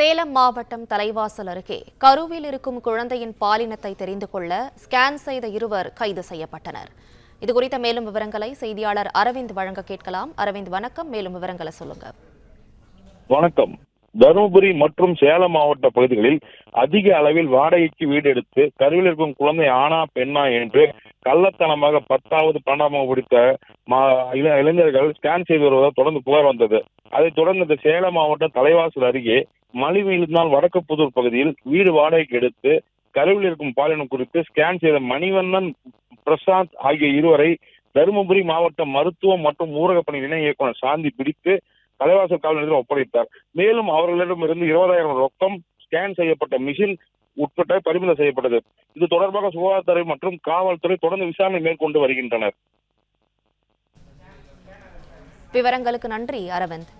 சேலம் மாவட்டம் தலைவாசல் அருகே கருவில் இருக்கும் குழந்தையின் பாலினத்தை தெரிந்து கொள்ள ஸ்கேன் செய்த இருவர் கைது செய்யப்பட்டனர். இதுகுறித்த மேலும் விவரங்களை செய்தியாளர் அரவிந்த் வழங்க கேட்கலாம். அரவிந்த் வணக்கம். மேலும் விவரங்களை சொல்லுங்க. வணக்கம். தருமபுரி மற்றும் சேலம் மாவட்ட பகுதிகளில் அதிக அளவில் வாடகைக்கு வீடு எடுத்து கருவில் இருக்கும் குழந்தை ஆனா பெண்ணா என்று கள்ளத்தனமாக பத்தாவது பன்னெண்டாம் பிடித்த இள- இளைஞர்கள் ஸ்கேன் செய்து வருவதாக தொடர்ந்து புகார் வந்தது. அதைத் தொடர்ந்து இந்த சேலம் மாவட்டம் தலைவாசல் அருகே மலிவிழுந்தால் வடக்கு புதூர் பகுதியில் வீடு வாடகைக்கு எடுத்து கருவில் இருக்கும் பாலினம் குறித்து ஸ்கேன் செய்த மணிவண்ணன் பிரசாந்த் ஆகிய இருவரை தருமபுரி மாவட்ட மருத்துவம் மற்றும் ஊரக பணி இணை இயக்குனர் சாந்தி பிடித்து தலைவாசல் காவல் நிலையத்தில் ஒப்படைத்தார். மேலும் அவர்களிடம் இருந்து இருபதாயிரம் ரொக்கம் ஸ்கேன் செய்யப்பட்ட மிஷின் உட்பட்ட பறிமுதல் செய்யப்பட்டது. இது தொடர்பாக சுகாதாரத்துறை மற்றும் காவல்துறை தொடர்ந்து விசாரணை மேற்கொண்டு வருகின்றனர். விவரங்களுக்கு நன்றி அரவிந்த்.